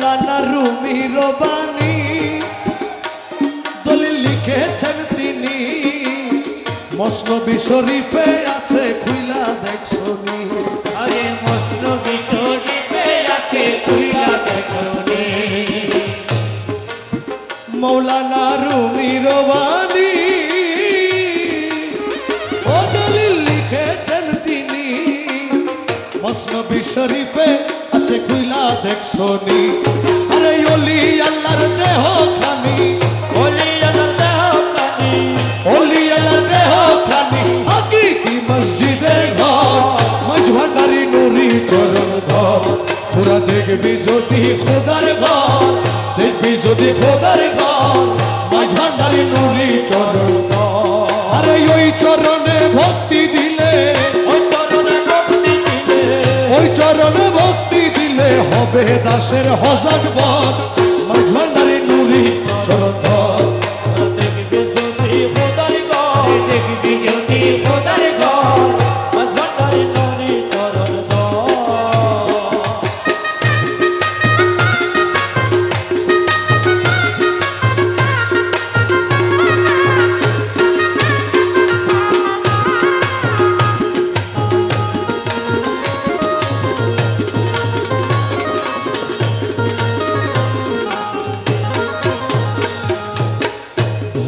মৌলানা রুমি রবানি। দলিল লিখেছেন তিনি মসনবী শরীফে আছে খুইলা দেখছনি আরে মস্ত বিচরিতে আছে তুইলা দেখনি মৌলানা রুমি রবানি ও দলিল লিখেছেন তিনি মসনবী শরীফে আছে খুইলা দেখছনি আরে অলি আল্লাহর দেহ খানি। অলি আল্লাহর দেহ খানি। অলি আল্লাহর দেহ খানি। হাকিকি মসজিদের ঘর? মজভান্ডারি নুরি চরণ ঘর। পুরা দেখবি যদি খোদার ঘর দেখবি যদি খোদার দাসের হজাক বর।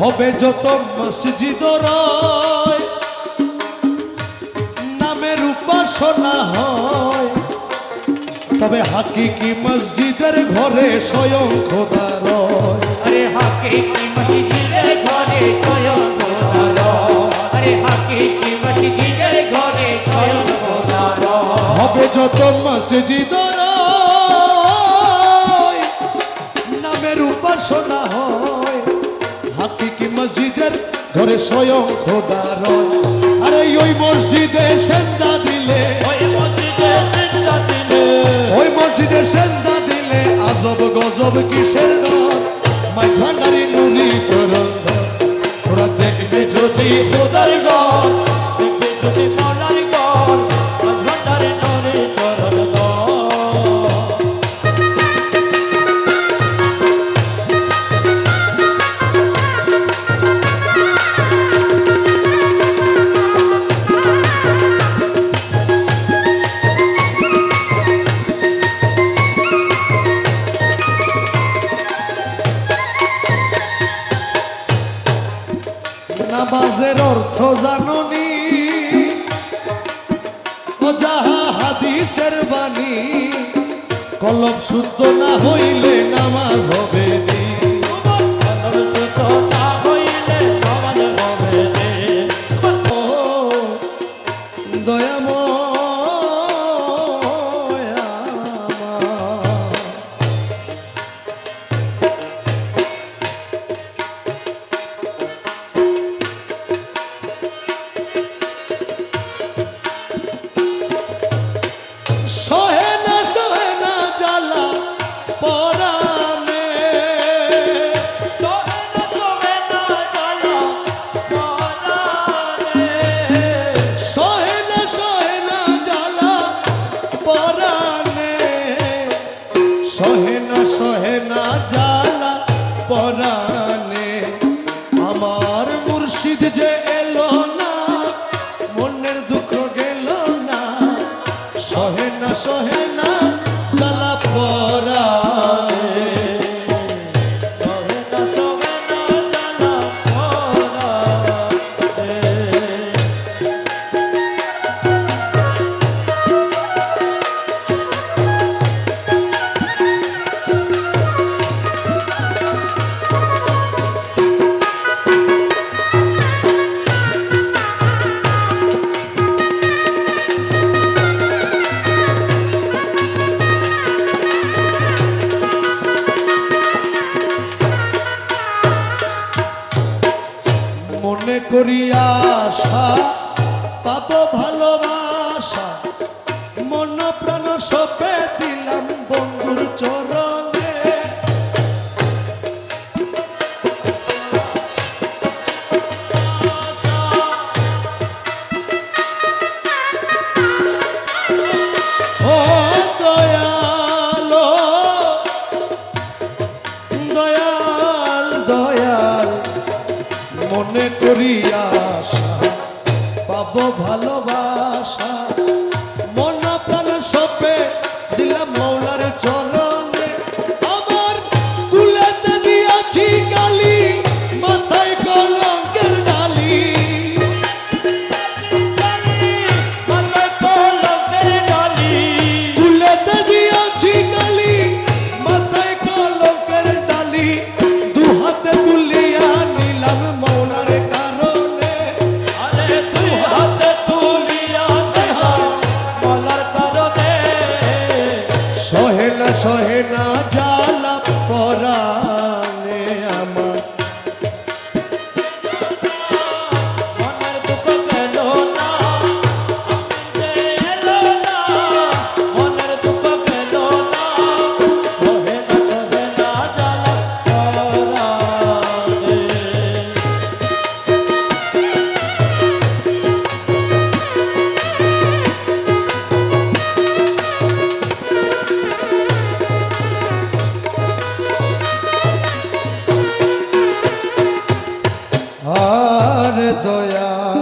হবে যত মসজিদ রয়। নামের উপাসনা হয়। তবে হাকিকি মসজিদের ঘরে স্বয়ং খোদা রয়। আরে হাকিকি মসজিদের ঘরে স্বয়ং খোদা আরে হাকিকি মসজিদের ঘরে স্বয়ং খোদা হবে যত মসজিদ রয় মসজিদের ঘরে স্বয়ং খোদা রয়। আরে ওই মসজিদে সেজদা দিলে ওই মসজিদে দিলে। সেজদা দিলে আজব গজব কিসের মাঝভান্ডারি নুনি চরণ। ওরা দেখবে যদি খোদার ঘর নামাজের অর্থ জাননি। ও যাহা হাদিসের বাণী কলম শুদ্ধ না হইলে নামাজ সহে না করিয়া আশা ভালোবাসা। মন প্রাণ সপে দিলাম মৌলার চরণে না জ্বালা পরাণে আর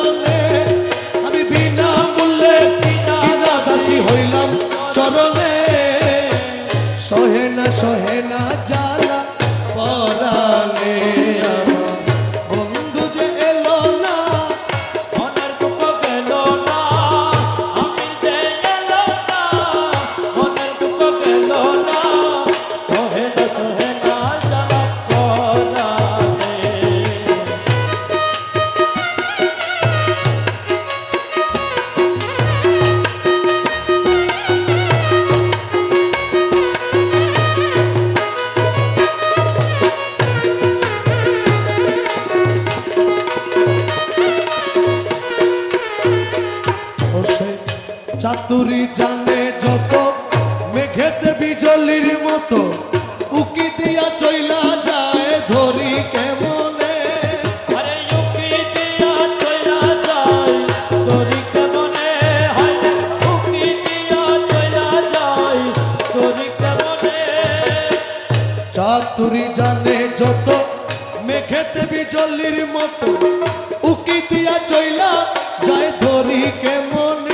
চাতুরি জানে যত মেঘেতে বিজলির মতো। উকি দিয়া চইলা যায় ধরি কেমনে? চাতুরি জানে যত মেঘেতে বিজলির মতো। উকি দিয়া চইলা যায় ধরি কেমনে?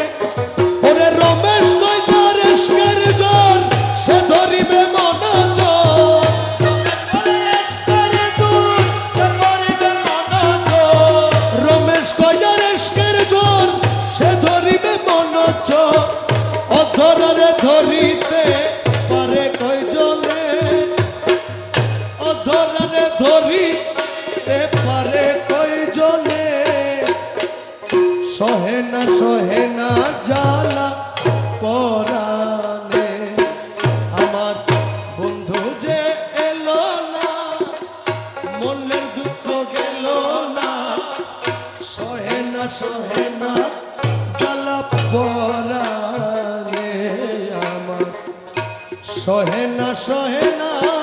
সহে না সহে না জ্বালা আমার বন্ধু যে এলো না, মনের দুঃখ গেল না। সহে না সহে না জ্বালা পরাণে। আমার সহে না